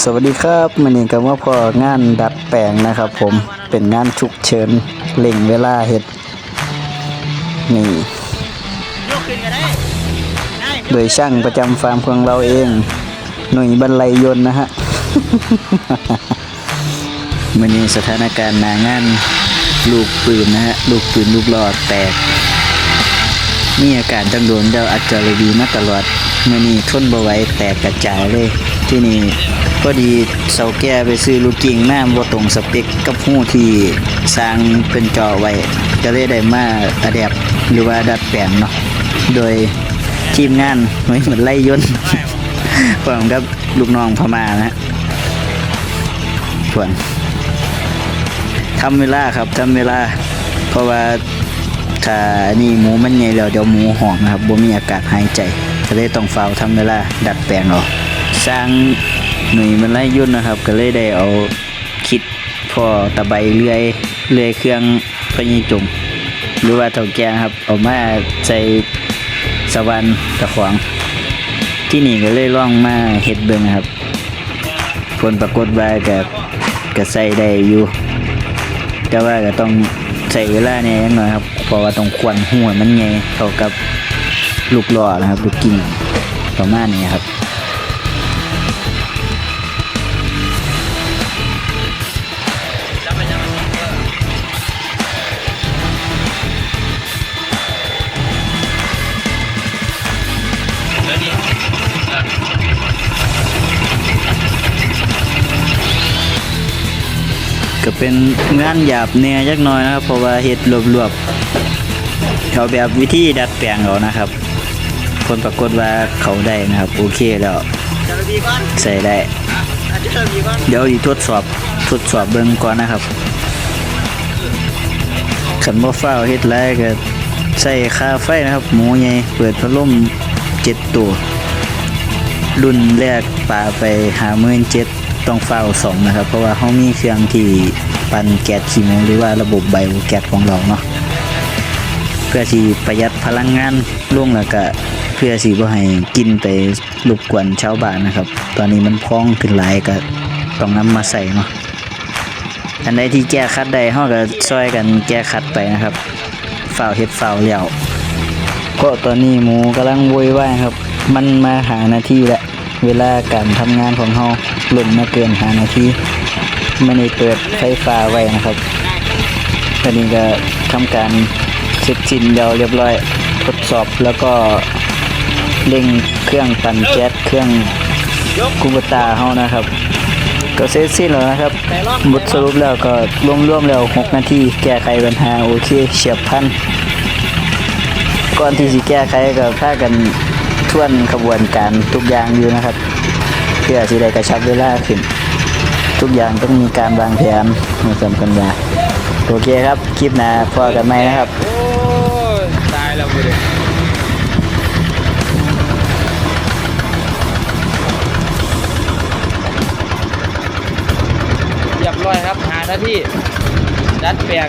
สวัสดีครับมันนี้ก็มาพองานดัดแปลงนะครับผมเป็นงานฉุกเฉินเล่งเวลาเฮ็ดนี่โดยช่างประจำฟาร์มของเราเอง หน่วยบรรลัยยนต์นะฮะมันนี้สถานการณ์หนางานลูกปืนนะฮะลูกปืนลูกหลอดแตก มีอาการจังโดนเดาอัจจรบีมาตลอดมื่อนี้ทนบ่ไหว้แตกกระจายเลย ที่นี่พอดีเสาแก้ไปซื้อลูกกิ่งน้ำบ่ตรงสเปคกับหูที่สร้างเป็นจอไว้ก็เลยได้มาอะแดปหรือว่าดัดแปลงเนาะโดยทีมงานหน่เหมือนไล่ย่นต์พร้อมกับลูกน้องพม่านะฮะส่วนทำเวลาครับทำเวลา เพราะว่าถ้านี่หมูมันใหญ่แล้วเดี๋ยวหมูหอมนะครับบ่มีอากาศหายใจก็เลยต้องเฝ้าทำเวลาดัดแปลงเอา สร้างหน่วยมันไล่ยุ่นนะครับ ก็เลยได้เอาคิดพ่อตะไบเลื่อยเลื่อยเครื่องพญิจงหรือว่าเถาแกงครับเอามาใส่สวรรค์ตะขวางที่นี่ก็เลยล่องมาเฮ็ดเบิงนะครับ ผลปรากฏว่าก็ก็ใส่ได้อยู่ แต่ว่าก็ต้องใช้เวลาเนี่ยยังน้อยครับ เพราะว่าต้องควนหัวมันไงเท่ากับลูกหล่อนะครับ ลูกกิ่งประมาณนี้ครับ เป็นงานหยาบแหน่จักน่อยนะครับ เพราะว่าเฮ็ดรวบๆเขาแบบวิธีดัดแปลงเอานะครับผลปรากฏว่าเขาได้นะครับ โอเคแล้วใส่ได้ เดี๋ยวอีทดสอบทดสอบเบิ่งก่อนนะครับขันบ่ฟ้าเฮ็ดไรก็ใส่ค่าไฟนะครับ หมูใหญ่เปิดพัดลมเจ็ดตัว รุ่นแรกป่าไปหาหมื่นเจ็ด ต้องเฝ้าสองนะครับ เพราะว่าเขามีเครื่องที่ปั่นแก๊สขี้หมูหรือว่าระบบไบโอแก๊สของเราเนาะเพื่อที่ประหยัดพลังงานล่วงแล้วก็เพื่อสิบ่ให้กินไปรบกวนชาวบ้านนะครับ ตอนนี้มันพองขึ้นหลายก็ต้องนำมาใส่เนาะอันใดที่แก้คัดได้เฮาก็ช่วยกันแก้คัดไปนะครับฝ้าวเฮ็ดฝ้าวแล้วก็ตอนนี้หมูกำลังโวยวายครับ มันมาหาหน้าที่แล้ว เวลาการทำงานของเฮาหล่นมาเกินหานาทีไม่ได้เปิดไฟฟ้าไว้นะครับตอนนี้ก็ทำการเช็คจินเดียวเรียบร้อยทดสอบแล้วก็เร่งเครื่องปั่นแก๊สเครื่องกคูบตาเฮานะครับ ก็เสร็จสิ้นแล้วนะครับบทสรุปแล้วก็รวมๆแล้ว6นาทีแก้ไขปัญหาโอเคเฉียบพลันก่อนที่สิแก้ไขก็พากัน ทวนขบวนการทุกอย่างอยู่นะครับ เพื่อสิได้กระชับเวลาขึ้น ทุกอย่างต้องมีการวางแผนมาสำคัญว่าโอเคครับ คลิปหน้าพอกันไหมนะครับตายแล้วเด็เรียบร้อยครับหาหน้าที่ดัดแปลง